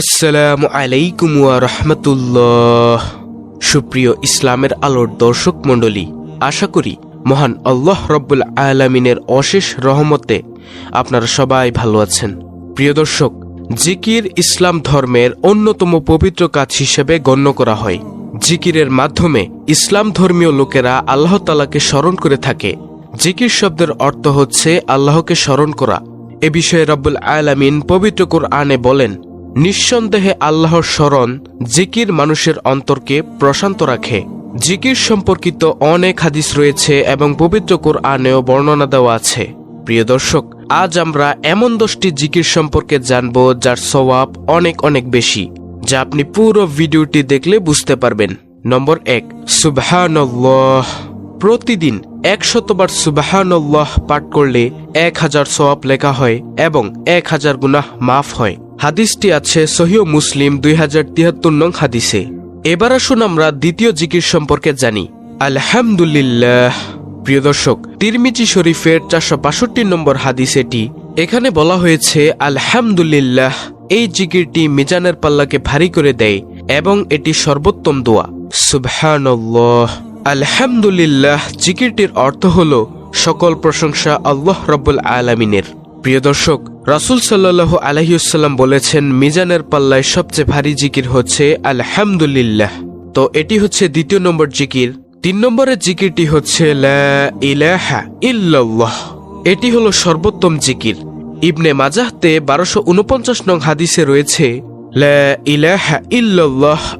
আসসালামু আলাইকুম ওয়া রহমতুল্লাহ। সুপ্রিয় ইসলামের আলোর দর্শক মণ্ডলী, আশা করি মহান আল্লাহ রব্বুল আলামিনের অশেষ রহমতে আপনারা সবাই ভালো আছেন। প্রিয় দর্শক, জিকির ইসলাম ধর্মের অন্যতম পবিত্র কাজ হিসেবে গণ্য করা হয়। জিকিরের মাধ্যমে ইসলাম ধর্মীয় লোকেরা আল্লাহ তালাকে স্মরণ করে থাকে। জিকির শব্দের অর্থ হচ্ছে আল্লাহকে স্মরণ করা। এ বিষয়ে রব্বুল আলামিন পবিত্র কোরআনে বলেন নিঃসন্দেহে আল্লাহর স্মরণ জিকির মানুষের অন্তরকে প্রশান্ত রাখে। জিকির সম্পর্কিত অনেক হাদিস রয়েছে এবং পবিত্র কোরআনেও বর্ণনা দেওয়া আছে। প্রিয় দর্শক, আজ আমরা এমন দশটি জিকির সম্পর্কে জানব যার সওয়াব অনেক অনেক বেশি, যা আপনি পুরো ভিডিওটি দেখলে বুঝতে পারবেন। নম্বর এক, সুবহানাল্লাহ। প্রতিদিন একশতবার সুবাহানল্লাহ পাঠ করলে এক হাজার সওয়াব লেখা হয় এবং এক হাজার গুনাহ মাফ হয়। হাদিসটি আছে সহিহ মুসলিম দুই হাজার তিয়াত্তর নং হাদিসে। এবার আসুন আমরা দ্বিতীয় জিকির সম্পর্কে জানি। আলহামদুলিল্লাহ। প্রিয় দর্শক, তিরমিজি শরীফের চারশো বাষট্টি নম্বর হাদিস এটি। এখানে বলা হয়েছে, আলহামদুলিল্লাহ, এই জিকিরটি মিজানের পাল্লাকে ভারী করে দেয় এবং এটি সর্বোত্তম দোয়া। সুবহানাল্লাহ। আলহামদুলিল্লাহ, জিকিরটির অর্থ হল, সকল প্রশংসা আল্লাহ রব্বুল আলামিনের। প্রিয় দর্শক, রাসুল সাল্লাহ আলহিউসাল্লাম বলেছেন, মিজানের পাল্লায় সবচেয়ে ভারী জিকির হচ্ছে আলহামদুলিল্লাহ। তো এটি হচ্ছে দ্বিতীয় নম্বর জিকির। তিন নম্বরের জিকিরটি হচ্ছে এটি হলো সর্বোত্তম জিকির। ইবনে মাজাহতে বারোশো উনপঞ্চাশ নং হাদিসে রয়েছে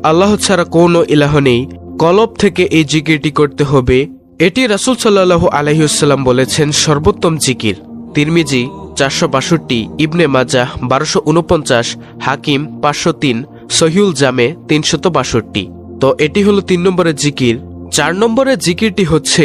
আল্লাহ ছাড়া কোনো ইলাহ নেই। কলব থেকে এই জিকিরটি করতে হবে। এটি রাসুল সাল্লাহ আলহিউসাল্লাম বলেছেন সর্বোত্তম জিকির। তিরমিজি চারশো বাষট্টি, ইবনে মাজাহ বারোশো উনপঞ্চাশ, হাকিম পাঁচশো তিন, সহিউল জামে তিনশত বাষট্টি। তো এটি হলো তিন নম্বরের জিকির। চার নম্বরের জিকিরটি হচ্ছে,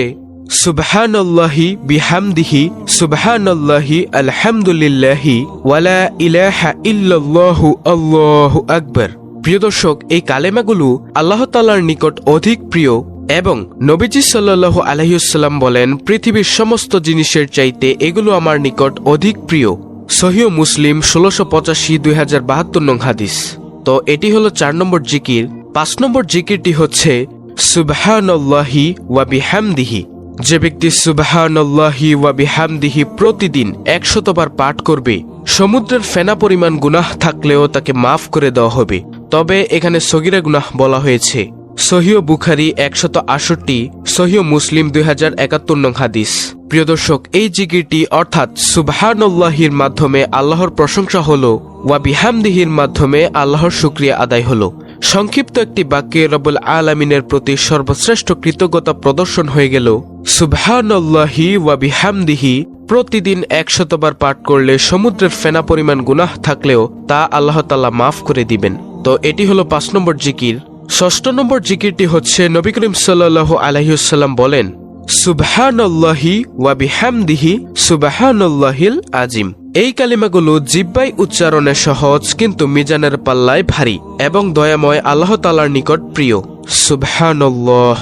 সুবহানাল্লাহি বিহামদিহি, সুবহানাল্লাহি আলহামদুলিল্লাহি, ওয়ালা ইলাহা ইল্লাল্লাহু আল্লাহু আকবার। প্রিয় দর্শক, এই কালেমাগুলো আল্লাহ তালার নিকট অধিক প্রিয়। এবং নবীজি সাল্লাহ আলহিউসাল্লাম বলেন, পৃথিবীর সমস্ত জিনিসের চাইতে এগুলো আমার নিকট অধিক প্রিয়। সহিও মুসলিম ষোলোশো পঁচাশি দুই হাজার বাহাত্তর নং হাদিস। তো এটি হলো চার নম্বর জিকির। পাঁচ নম্বর জিকিরটি হচ্ছে, সুবহানাল্লাহি ওয়া বিহামদিহি। যে ব্যক্তি সুবহানাল্লাহি ওয়া বিহামদিহি প্রতিদিন একশতবার পাঠ করবে, সমুদ্রের ফেনা পরিমাণ গুনাহ থাকলেও তাকে মাফ করে দেওয়া হবে। তবে এখানে সগিরা গুনাহ বলা হয়েছে। সহিও বুখারি একশত আষট্টি সহিও মুসলিম দুই হাজার একাত্তর নং হাদিস। প্রিয় দর্শক, এই জিকিরটি অর্থাৎ সুবহানুল্লাহির মাধ্যমে আল্লাহর প্রশংসা হল, ওয়া বিহামদিহির মাধ্যমে আল্লাহর শুক্রিয়া আদায় হল। সংক্ষিপ্ত একটি বাক্যে রবুল আলমিনের প্রতি সর্বশ্রেষ্ঠ কৃতজ্ঞতা প্রদর্শন হয়ে গেল, সুবহানাল্লাহি ওয়া বিহামদিহি প্রতিদিন একশতবার পাঠ করলে সমুদ্রের ফেনা পরিমাণ গুনাহ থাকলেও তা আল্লাহ তাল্লাহ মাফ করে দিবেন। তো এটি হলো পাঁচ নম্বর জিকির। ষষ্ঠ নম্বর জিকিরটি হচ্ছে নবী করিম সাল্লাহ আলহিউসাল্লাম বলেন, সুবহানাল্লাহি ওয়া বিহামদিহি সুবহানাল্লাহিল আজিম। এই কালিমাগুলো জিব্বাই উচ্চারণে সহজ, কিন্তু মিজানের পাল্লায় ভারী এবং দয়াময় আল্লাহ তালার নিকট প্রিয়। সুবহানাল্লাহ,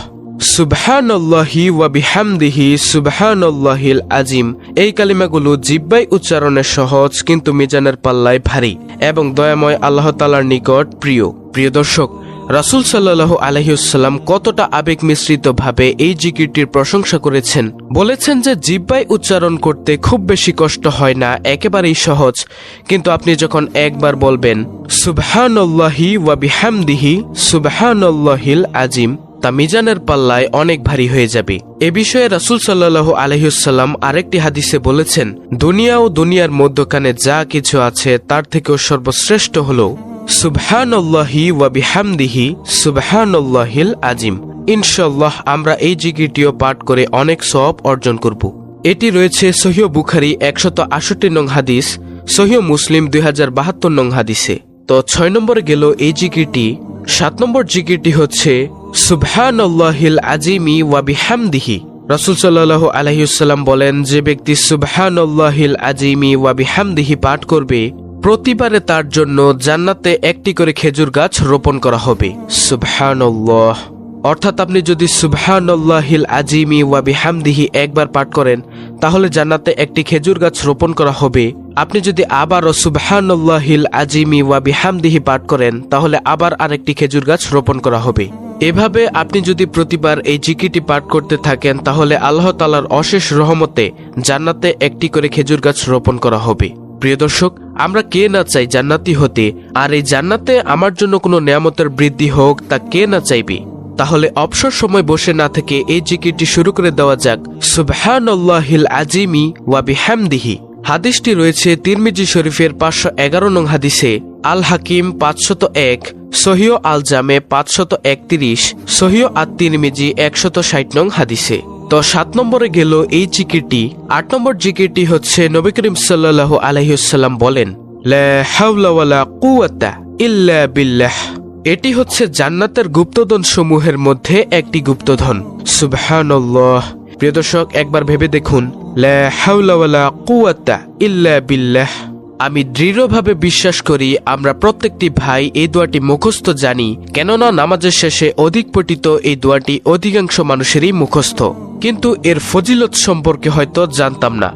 সুবহানাল্লাহি ওয়া বিহামদিহি সুবহানাল্লাহিল আজিম। এই কালিমাগুলো জিব্বাই উচ্চারণে সহজ, কিন্তু মিজানের পাল্লায় ভারী এবং দয়াময় আল্লাহ তালার নিকট প্রিয়। প্রিয় দর্শক রাসুল সাল্লাহ আলহিউসাল্লাম কতটা আবেগ মিশ্রিত ভাবে এই জিকিরটির প্রশংসা করেছেন? বলেছেন যে জিব্বাই উচ্চারণ করতে খুব বেশি কষ্ট হয় না, একেবারেই সহজ। কিন্তু আপনি যখন একবার বলবেন, সুবহানাল্লাহি ওয়া বিহামদিহি, সুবহানাল্লাহিল আজিম তা মিজানের পাল্লায় অনেক ভারী হয়ে যাবে। এ বিষয়ে রাসুল সাল্লাহ আলহিউসাল্লাম আরেকটি হাদিসে বলেছেন, দুনিয়া ও দুনিয়ার মধ্যখানে যা কিছু আছে, তার থেকেও সর্বশ্রেষ্ঠ হল সুবহানাল্লাহি ওয়া বিহামদিহি সুবহানাল্লাহিল আজিম। ইনশাল্লাহ আমরা এই জিকিরটিও পাঠ করে অনেক সব অর্জন করব। এটি রয়েছে সহিহ বুখারি একশত আষট্টি নং হাদিস, সহিহ মুসলিম দুই হাজার বাহাত্তর নং হাদিসে। তো ছয় নম্বরে গেল এই জিকিরটি। সাত নম্বর জিকিরটি হচ্ছে, সুবহানাল্লাহিল আজিমি ওয়া বিহামদিহি। রাসুল সাল্লাহ আলহিউসাল্লাম বলেন, যে ব্যক্তি সুবহানাল্লাহিল আজিমি ওয়া বিহামদিহি পাঠ করবে প্রতিবারে তার জন্য জান্নাতে একটি করে খেজুর গাছ রোপণ করা হবে। সুবহানাল্লাহ। অর্থাৎ আপনি যদি সুবহানাল্লাহিল আজিমি ওয়া বিহামদিহি একবার পাঠ করেন, তাহলে জান্নাতে একটি খেজুর গাছ রোপণ করা হবে। আপনি যদি আবারও সুবহানাল্লাহিল আজিমি ওয়া বিহামদিহি পাঠ করেন, তাহলে আবার আরেকটি খেজুর গাছ রোপণ করা হবে। এভাবে আপনি যদি প্রতিবার এই জিকিটি পাঠ করতে থাকেন, তাহলে আল্লাহ তালার অশেষ রহমতে জান্নাতে একটি করে খেজুর গাছ রোপণ করা হবে। প্রিয় দর্শক, আমরা কে না চাই জান্নাতি হতে, আর এই জান্নাতে আমার জন্য কোনো নিয়ামতের বৃদ্ধি হোক তা কে না চাইবে? তাহলে অবসর সময় বসে না থেকে এই জিকিরটি শুরু করে দেওয়া যাক। সুবহানাল্লাহিল আজিমি ওয়া বিহামদিহি। হাদিসটি রয়েছে তিরমিজি শরীফের পাঁচশো এগারো নং হাদিসে। আল হাকিম পাঁচশত এক সহিও আল জামে পাঁচশত একত্রিশ সহিও আত তিরমিজি একশত ষাট নং হাদিসে। তো সাত নম্বরে গেল এই জিকিরটি। আট নম্বর জিকিরটি হচ্ছে নবী করিম সাল্লাহ আলহিউসাল্লাম বলেন বিল্লাহ। এটি হচ্ছে জান্নাতের গুপ্তধন সমূহের মধ্যে একটি গুপ্তধন। সুবহানাল্লাহ। প্রিয় দর্শক, একবার ভেবে দেখুন, লা হাওলা ওয়ালা কুওয়াতা ইল্লা বিল্লাহ। আমি দৃঢ়ভাবে বিশ্বাস করি আমরা প্রত্যেকটি ভাই এই দোয়াটি মুখস্থ জানি, কেননা নামাজের শেষে অধিক পঠিত এই দোয়াটি অধিকাংশ মানুষেরই মুখস্থ। কিন্তু এর ফজিলত সম্পর্কে হয়তো জানতাম না।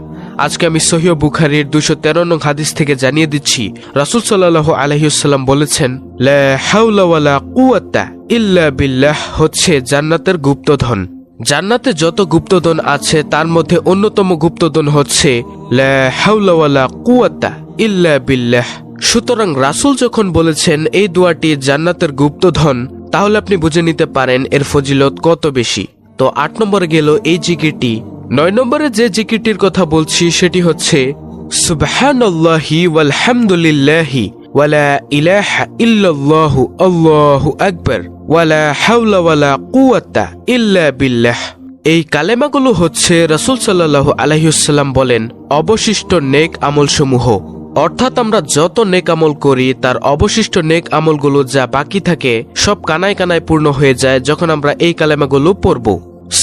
আজকে আমি সহিহ বুখারির দুশো তেরো নং হাদিস থেকে জানিয়ে দিচ্ছি, রাসুল সাল্লাহ আলহিউসাল্লাম বলেছেন ইল্লা বিল্লাহ হচ্ছে জান্নাতের গুপ্তধন। জান্নাতে যত গুপ্তধন আছে, তার মধ্যে অন্যতম গুপ্তধন হচ্ছে বিল্লাহ। সুতরাং রাসুল যখন বলেছেন, এই দোয়াটি জান্নাতের গুপ্তধন তাহলে আপনি বুঝে নিতে পারেন এর ফজিলত কত বেশি। তো আট নম্বরে গেল এই জিকিরটি। নয় নম্বরে যে জিকিরটির কথা বলছি, সেটি হচ্ছে, সুবহানাল্লাহি ওয়ালা ইলাহা আল্লাহু আকবার। ওয়ালা ওয়ালা কুওয়াতা ইল্লা বিল্লাহ। এই কালেমাগুলো হচ্ছে রাসূল সাল্লাল্লাহু আলাইহিসাল্লাম বলেন, অবশিষ্ট নেক আমলসমূহ। অর্থাৎ আমরা যত নেক আমল করি, তার অবশিষ্ট নেক আমলগুলো যা বাকি থাকে, সব কানায় কানায় পূর্ণ হয়ে যায় যখন আমরা এই কালেমাগুলো পড়ব।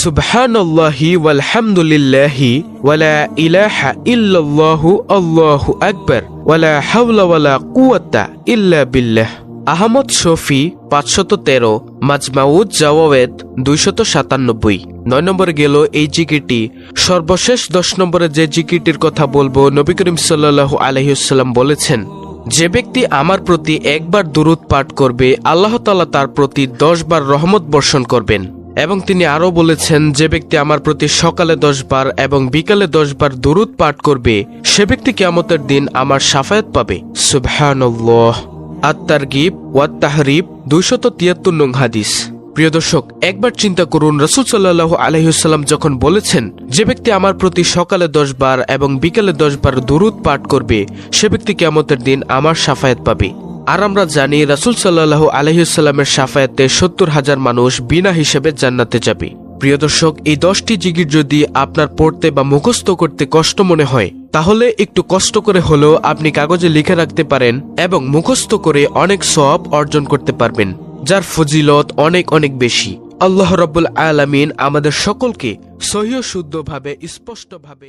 সুবহানাল্লাহি ওয়ালহামদুলিল্লাহি ওয়ালা ইলাহা ইল্লাল্লাহু আল্লাহু আকবার ওয়ালা হাওলা ওয়ালা কুওয়াতা ইল্লা বিল্লাহ। আহমদ শফি পাঁচশত তেরো, মাজমাউদ জাওয়ায়েদ দুইশত সাতানব্বই। নয় নম্বরে গেল এই জিকিরটি। সর্বশেষ দশ নম্বরে যে জিকিরটির কথা বলব, নবী করিম সাল্লাল্লাহু আলহিউসাল্লাম বলেছেন, যে ব্যক্তি আমার প্রতি একবার দুরুদ পাঠ করবে, আল্লাহ তাআলা তার প্রতি দশ বার রহমত বর্ষণ করবেন। এবং তিনি আরও বলেছেন, যে ব্যক্তি আমার প্রতি সকালে দশ বার এবং বিকালে দশ বার দুরুদ পাঠ করবে, সে ব্যক্তি কেয়ামতের দিন আমার সাফায়াত পাবে। সুবহানাল্লাহ। আত্মার গিব ওয়াত তাহরিব দুইশত তিয়াত্তর নং হাদিস। প্রিয় দর্শক, একবার চিন্তা করুন, রসুল সাল্লাহ আলহিউসাল্লাম যখন বলেছেন, যে ব্যক্তি আমার প্রতি সকালে দশ বার এবং বিকালে দশ বার দুরুদ পাঠ করবে, সে ব্যক্তি কেমতের দিন আমার সাফায়াত পাবে। আর আমরা জানি, রাসুল সাল্লাহ আলহিউসাল্লামের সাফায়াতে সত্তর হাজার মানুষ বিনা হিসেবে জান্নাতে যাবে। প্রিয় দর্শক, এই দশটি জিগির যদি আপনার পড়তে বা মুখস্থ করতে কষ্ট মনে হয়, তাহলে একটু কষ্ট করে হলেও আপনি কাগজে লিখে রাখতে পারেন এবং মুখস্থ করে অনেক সব অর্জন করতে পারবেন, যার ফজিলত অনেক অনেক বেশি। আল্লাহ রব্বুল আলামিন আমাদের সকলকে সহিও শুদ্ধভাবে, স্পষ্টভাবে